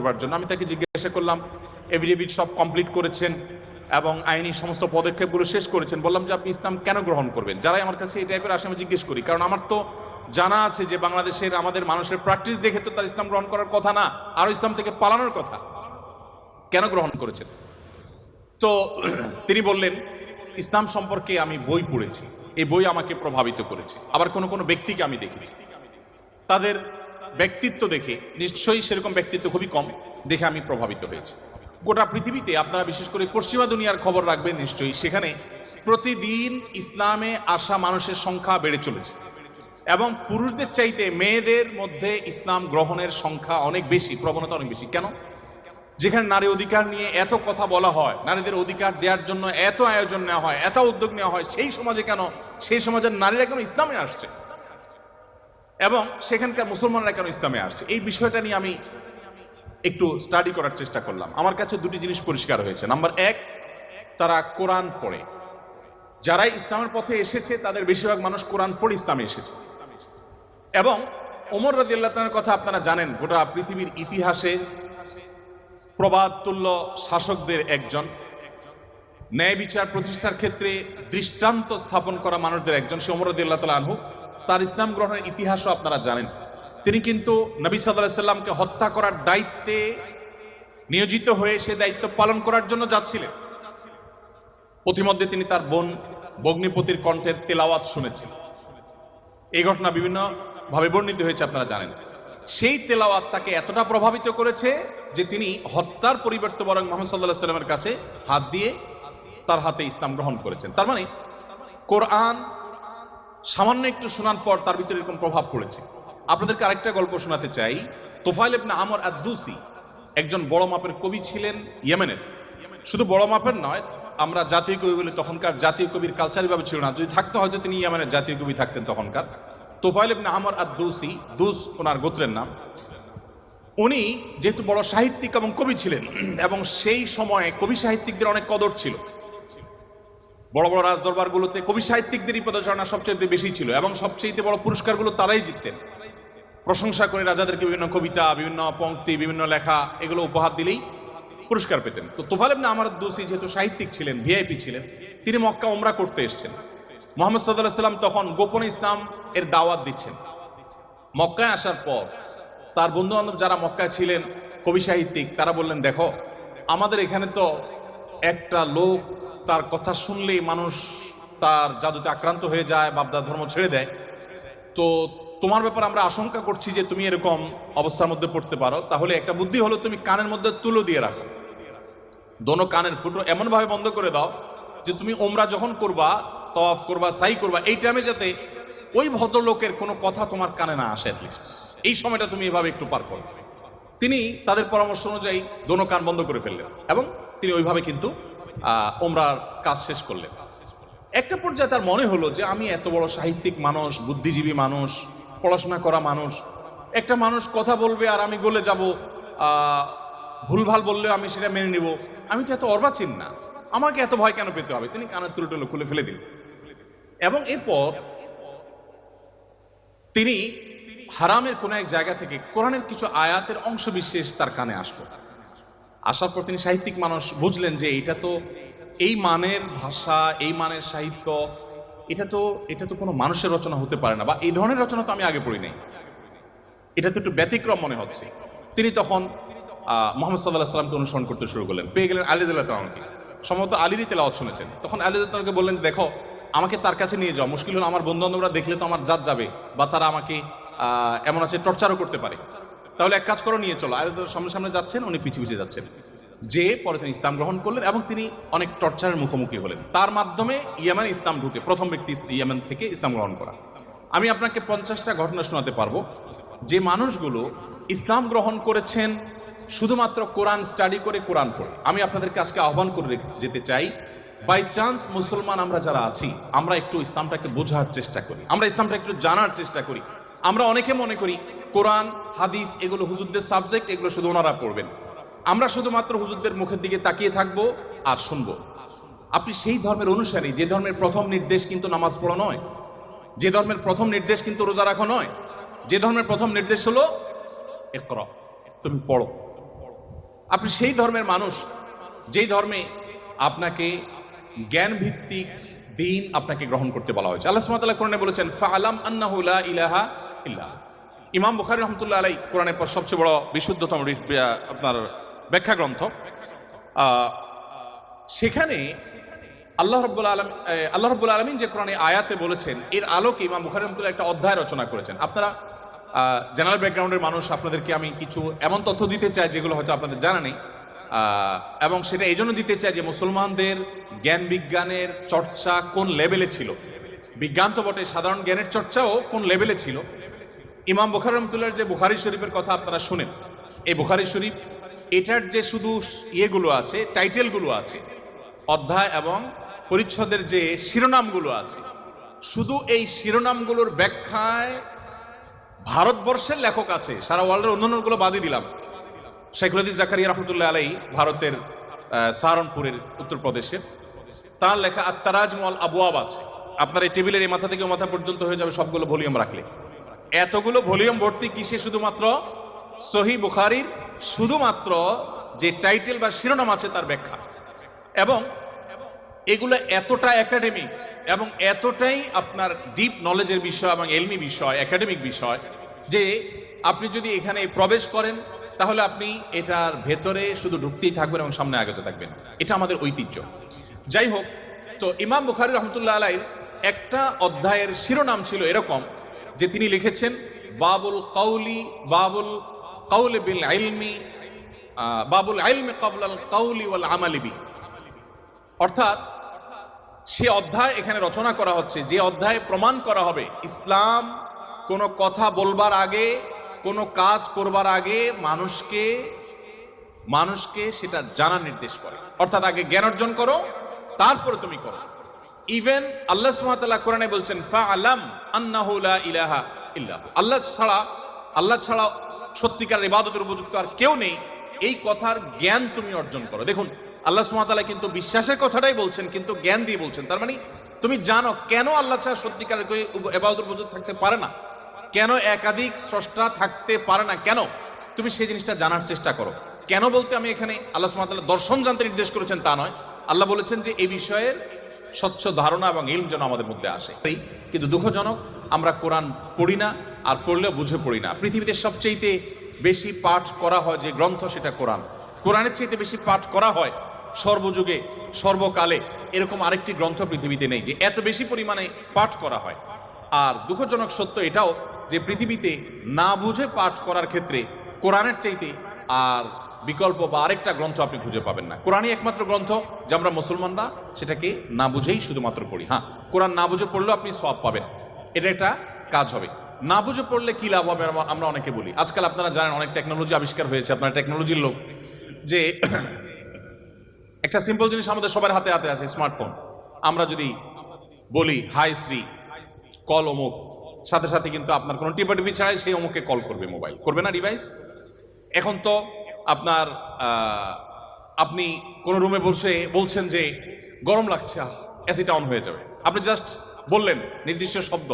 করবার জন্য। আমি তাকে জিজ্ঞাসা করলাম এভিডেভিট সব কমপ্লিট করেছেন এবং আইনি সমস্ত পদক্ষেপগুলো শেষ করেছেন? বললাম যে, আপনি ইসলাম কেন গ্রহণ করবেন? যারাই আমার কাছে এই টাইপের আসে আমি জিজ্ঞেস করি। কারণ আমার তো জানা আছে যে, বাংলাদেশের আমাদের মানুষের প্র্যাকটিস দেখে তো তার ইসলাম গ্রহণ করার কথা না, আরও ইসলাম থেকে পালানোর কথা। কেন গ্রহণ করেছেন? তো তিনি বললেন, ইসলাম সম্পর্কে আমি বই পড়েছি। এই বই আমাকে প্রভাবিত করেছে। আবার কোনো কোনো ব্যক্তিকে আমি দেখেছি। তাদের ব্যক্তিত্ব দেখে, নিশ্চয়ই সেরকম ব্যক্তিত্ব খুবই কম দেখে আমি প্রভাবিত হয়েছি। গোটা পৃথিবীতে আপনারা বিশেষ করে পশ্চিমা দুনিয়ার খবর রাখবেন নিশ্চয়ই, সেখানে প্রতিদিন ইসলামে আসা মানুষের সংখ্যা বেড়ে চলেছে। এবং পুরুষদের চাইতে মেয়েদের মধ্যে ইসলাম গ্রহণের সংখ্যা অনেক বেশি, প্রবণতা অনেক বেশি। কেন? যেখানে নারী অধিকার নিয়ে এত কথা বলা হয়, নারীদের অধিকার দেওয়ার জন্য এত আয়োজন নেওয়া হয়, এত উদ্যোগ নেওয়া হয়, সেই সমাজে কেন? সেই সমাজের নারীরা কেন ইসলামে আসছে? এবং সেখানকার মুসলমানরা কেন ইসলামে আসছে? এই বিষয়টা নিয়ে আমি একটু স্টাডি করার চেষ্টা করলাম। আমার কাছে দুটি জিনিস পরিষ্কার হয়েছে। নাম্বার এক, তারা কোরআন পড়ে। যারাই ইসলামের পথে এসেছে, তাদের বেশিরভাগ মানুষ কোরআন পড়ে ইসলামে এসেছে। এবং ওমর রাদিয়াল্লাহু তাআলার কথা আপনারা জানেন, গোটা পৃথিবীর ইতিহাসে প্রবাদ তুল্য শাসকদের একজন। ন্যায় বিচার প্রতিষ্ঠার ক্ষেত্রে দৃষ্টান্ত স্থাপন করা মানুষদের একজন, সে ওমর রাদিয়াল্লাহু তাআলা আনহু। তার ইসলাম গ্রহণের ইতিহাসও আপনারা জানেন। তিনি কিন্তু নবী সাল্লাল্লাহু সাল্লামকে হত্যা করার দায়িত্বে নিয়োজিত হয়ে সে দায়িত্ব পালন করার জন্য যাচ্ছিলেন। প্রতিমধ্যে তিনি তার বোন বগ্নিপতির কণ্ঠের তেলাওয়াত শুনেছেন এই ঘটনা বিভিন্ন ভাবে বর্ণিত হয়েছে, আপনারা জানেন। সেই তেলাওয়াত তাকে এতটা প্রভাবিত করেছে যে তিনি হত্যার পরিবর্তে বরং মোহাম্মদ সাল্লাহ সাল্লামের কাছে হাত দিয়ে তার হাতে ইসলাম গ্রহণ করেছেন। তার মানে কোরআন সামান্য একটু শোনার পর তার ভিতরে এরকম প্রভাব পড়েছে। আপনাদেরকে আরেকটা গল্প শোনাতে চাই। তোফাইল ইবনে আমর আদ্দুসি একজন বড় মাপের কবি ছিলেন ইয়েমেনের। শুধু বড় মাপের নয়, আমরা জাতীয় কবি বলি তখনকার জাতীয় কবির কালচারিভাবে ছিল না। যদি থাকতো হয়তো তিনি ইয়েমেনের জাতীয় কবি থাকতেন তখনকার। তোফাইল ইবনে আমর আদ্দুসি, দুস ওনার গোত্রের নাম। উনি যেহেতু বড় সাহিত্যিক এবং কবি ছিলেন, এবং সেই সময়ে কবি সাহিত্যিকদের অনেক কদর ছিল। বড় বড় রাজদরবারগুলোতে কবি সাহিত্যিকদেরই পদচারণা সবচেয়ে বেশি ছিল এবং সবচেয়ে বড় পুরস্কারগুলো তারাই জিততেন। প্রশংসা করে রাজাদেরকে বিভিন্ন কবিতা, বিভিন্ন পঙ্ক্তি, বিভিন্ন লেখা, এগুলো উপহার দিলেই পুরস্কার পেতেন। তো তোফাল ইবনে আমার দোষী যেহেতু সাহিত্যিক ছিলেন, ভিআইপি ছিলেন, তিনি মক্কা ওমরা করতে এসেছেন। মোহাম্মদ সাল্লাহ সাল্লাম তখন গোপন ইসলাম এর দাওয়াত দিচ্ছেন। মক্কায় আসার পর তার বন্ধু বান্ধব যারা মক্কায় ছিলেন, কবি সাহিত্যিক, তারা বললেন, দেখো, আমাদের এখানে তো একটা লোক তার কথা শুনলেই মানুষ তার জাদুতে আক্রান্ত হয়ে যায় বাপদার ধর্ম ছেড়ে দেয়। তো তোমার ব্যাপার আমরা আশঙ্কা করছি যে তুমি এরকম অবস্থার মধ্যে পড়তে পারো। তাহলে একটা বুদ্ধি হলো, তুমি কানের মধ্যে তুলো দিয়ে রাখো। দোনো কানের ফুটো এমনভাবে বন্ধ করে দাও যে তুমি ওমরা যখন করবা তফ করবা, সাই করবা, এই টাইমে যাতে ওই ভদ্রলোকের কোনো কথা তোমার কানে না আসে অ্যাটলিস্ট এই সময়টা তুমি এভাবে একটু পার করো। তিনি তাদের পরামর্শ অনুযায়ী দোনো কান বন্ধ করে ফেললেন এবং তিনি ওইভাবে কিন্তু ওমরার কাজ শেষ করলেন। একটা পর্যায়ে তার মনে হলো যে আমি এত বড় সাহিত্যিক মানুষ, বুদ্ধিজীবী মানুষ, পড়াশোনা করা মানুষ। একটা মানুষ কথা বলবে আর আমি গলে যাব। ভুলভাল বললেও আমি সেটা মেনে নিব। আমি তো এত অর্বাচীন না। আমাকে এত ভয় কেন পেতে হবে? তিনি কানের তুলো খুলে ফেলে দিলেন। এবং এরপর তিনি হারামের কোনো এক জায়গা থেকে কোরআনের কিছু আয়াতের অংশ বিশেষ তার কানে আসলো। আসার পর তিনি সাহিত্যিক মানুষ বুঝলেন যে এটা তো এই মানের ভাষা এই মানের সাহিত্য এটা তো এটা তো কোনো মানুষের রচনা হতে পারে না বা এই ধরনের রচনা তো আমি আগে পড়ি নাই। এটা তো একটু ব্যতিক্রম মনে হচ্ছে। তিনি তখন মোহাম্মদ সাল্লাহ সাল্লামকে অনুসরণ করতে শুরু করলেন। পেয়ে গেলেন আলী তালামকে সম্ভবত আলীরই তেলাওয়াত শুনেছেন। তখন আলী তালামকে বললেন যে, দেখো আমাকে তার কাছে নিয়ে যাও। মুশকিল হলো আমার বন্ধু বান্ধবরা দেখলে তো আমার জাত যাবে বা তারা আমাকে এমন আছে টর্চারও করতে পারে। তাহলে এক কাজ করো, নিয়ে চলো। তাআলা সামনে সামনে যাচ্ছেন, উনি পিছিয়ে পিছিয়ে যাচ্ছেন। যে পরে তিনি ইসলাম গ্রহণ করলেন এবং তিনি অনেক টর্চারের মুখোমুখি হলেন। তার মাধ্যমে ইয়ামান ইসলাম ঢুকে, প্রথম ব্যক্তি ইয়ামান থেকে ইসলাম গ্রহণ করা। আমি আপনাকে পঞ্চাশটা ঘটনা শোনাতে পারব। যে মানুষগুলো ইসলাম গ্রহণ করেছেন শুধুমাত্র কোরআন স্টাডি করে, কোরআন পড়ে। আমি আপনাদেরকে আজকে আহ্বান করে যেতে চাই, বাই চান্স মুসলমান আমরা যারা আছি, আমরা একটু ইসলামটাকে বোঝার চেষ্টা করি। আমরা ইসলামটা একটু জানার চেষ্টা করি। আমরা অনেকে মনে করি কোরআন, হাদিস, এগুলো হুজুরদের সাবজেক্ট এগুলো শুধু ওনারা পড়বেন। আমরা শুধুমাত্র হুজুরদের মুখের দিকে তাকিয়ে থাকব আর শুনব। আপনি সেই ধর্মের অনুসারী, যে ধর্মের প্রথম নির্দেশ কিন্তু নামাজ পড়া নয়। যে ধর্মের প্রথম নির্দেশ কিন্তু রোজা রাখা নয়। যে ধর্মের প্রথম নির্দেশ হলো তুমি পড়ো। আপনি সেই ধর্মের মানুষ, যেই ধর্মে আপনাকে জ্ঞান ভিত্তিক দিন আপনাকে গ্রহণ করতে বলা হয়েছে। আল্লাহ তাআলা কোরআনে বলেছেন, ফাআলাম আন্নাহু লা ইলাহা ইল্লা ইমাম বুখারী রহমতুল্লাহ আলাই কোরআনের পর সবচেয়ে বড় বিশুদ্ধতম আপনার ব্যাখ্যা গ্রন্থ। সেখানে আল্লাহ রব্বুল আলম আল্লাহ রব্বুল আলমিন যে কোরআনে আয়াতে বলেছেন, এর আলোকে ইমাম বুখারী রহমতুল্লাহ একটা অধ্যায় রচনা করেছেন। আপনারা জেনারেল ব্যাকগ্রাউন্ডের মানুষ, আপনাদেরকে আমি কিছু এমন তথ্য দিতে চাই যেগুলো হয়তো আপনাদের জানা নেই। এবং সেটা এই জন্য দিতে চাই যে মুসলমানদের জ্ঞান বিজ্ঞানের চর্চা কোন লেভেলে ছিল? বিজ্ঞান তো বটে, সাধারণ জ্ঞানের চর্চাও কোন লেভেলে ছিল? ইমাম বুখার রহমতুল্লাহর যে বুখারি শরীফের কথা আপনারা শুনেন, এই বুখারি শরীফ, এটার যে শুধু ইয়েগুলো আছে, টাইটেলগুলো আছে, অধ্যায় এবং পরিচ্ছদের যে শিরোনামগুলো আছে, শুধু এই শিরোনামগুলোর ব্যাখ্যায় ভারতবর্ষের লেখক আছে, সারা ওয়ার্ল্ডের অন্যান্যগুলো বাদই দিলাম। শেখুল হাদিস জাকারিয়া রহমতুল্লাহ আলাই ভারতের সাহারনপুরের উত্তরপ্রদেশের তার লেখা আত্মারাজ মল আবুয়াব আছে। আপনার এই টেবিলের এই মাথা থেকে মাথা পর্যন্ত হয়ে যাবে সবগুলো ভলিউম রাখলে। এতগুলো ভলিউম ভর্তি কিসে শুধুমাত্র? সহি বুখারির শুধুমাত্র যে টাইটেল বা শিরোনাম আছে তার ব্যাখ্যা। এবং এগুলো এতটা একাডেমিক এবং এতটাই আপনার ডিপ নলেজের বিষয় এবং এলমি বিষয়, একাডেমিক বিষয়, যে আপনি যদি এখানে প্রবেশ করেন, তাহলে আপনি এটার ভেতরে শুধু ঢুকতেই থাকবেন এবং সামনে আগত থাকবেন। এটা আমাদের ঐতিহ্য। যাই হোক, তো ইমাম বুখারি রহমতুল্লাহ আলাই একটা অধ্যায়ের শিরোনাম ছিল এরকম যে তিনি লিখেছেন, বাবুল কাউলি বাবুল কাউলি বিল আইলমি বাবুল আইলমি কাবলাল কাউলি ওয়াল আমালি বি। অর্থাৎ সে অধ্যায় এখানে রচনা করা হচ্ছে, যে অধ্যায়ে প্রমাণ করা হবে, ইসলাম কোনো কথা বলবার আগে, কোনো কাজ করবার আগে মানুষকে মানুষকে সেটা জানার নির্দেশ করে। অর্থাৎ আগে জ্ঞান অর্জন করো, তারপরে তুমি করো। ইভেন আল্লাহ সুবহানাহু কোরআনে বলছেন ফা আলাম আন্নাহু লা ইলাহা ইল্লাহু। আল্লাহ ছাড়া আল্লাহ ছাড়া সত্যিকার ইবাদতের উপযুক্ত আর কেউ নেই। এই কথার জ্ঞান তুমি অর্জন করো। দেখুন, আল্লাহ সুবহানাহু কিন্তু বিশ্বাসের কথাটাই বলছেন, কিন্তু জ্ঞান দিয়ে বলছেন। তার মানে তুমি জানো কেন আল্লাহ ছাড়া সত্যিকারের কেউ এবাদতের উপযুক্ত থাকতে পারে না? কেন একাধিক স্রষ্টা থাকতে পারে না? কেন? তুমি সেই জিনিসটা জানার চেষ্টা করো। কেন বলতে আমি এখানে আল্লাহ সুবহানাহু দর্শন জানতে নির্দেশ করেছেন তা নয়। আল্লাহ বলেছেন যে এই বিষয়ের স্বচ্ছ ধারণা এবং ইলম যেন আমাদের মধ্যে আসে। কিন্তু দুঃখজনক, আমরা কোরআন পড়ি না, আর পড়লেও বুঝে পড়ি না। পৃথিবীতে সবচেয়েতে বেশি পাঠ করা হয় যে গ্রন্থ, সেটা কোরআন। কোরআনের চাইতে বেশি পাঠ করা হয় সর্বযুগে, সর্বকালে, এরকম আরেকটি গ্রন্থ পৃথিবীতে নেই যে এত বেশি পরিমাণে পাঠ করা হয়। আর দুঃখজনক সত্য এটাও যে পৃথিবীতে না বুঝে পাঠ করার ক্ষেত্রে কোরআনের চাইতে আর বিকল্প বা আরেকটা গ্রন্থ আপনি খুঁজে পাবেন না। কোরআনই একমাত্র গ্রন্থ যে আমরা মুসলমানরা সেটাকে না বুঝেই শুধুমাত্র পড়ি। হ্যাঁ কোরআন না বুঝে পড়লেও আপনি সব পাবেন। এটা একটা কাজ হবে। না বুঝে পড়লে কী লাভ হবে আমরা- অনেকে বলি। আজকাল আপনারা জানেন অনেক টেকনোলজি আবিষ্কার হয়েছে, আপনার টেকনোলজির লোক। যে একটা সিম্পল জিনিস আমাদের সবার হাতে হাতে আছে স্মার্টফোন আমরা যদি বলি, হাই শ্রী কল অমুক। সাথে সাথে কিন্তু আপনার কোনো টিপাটিপি ছাড়াই সেই অমুককে কল করবে মোবাইল করবে না ডিভাইস এখন তো আপনার আপনি কোনো রুমে বসে বলছেন যে গরম লাগছে এসি টাউন হয়ে যাবে। আপনি জাস্ট বললেন, নির্দিষ্ট শব্দ।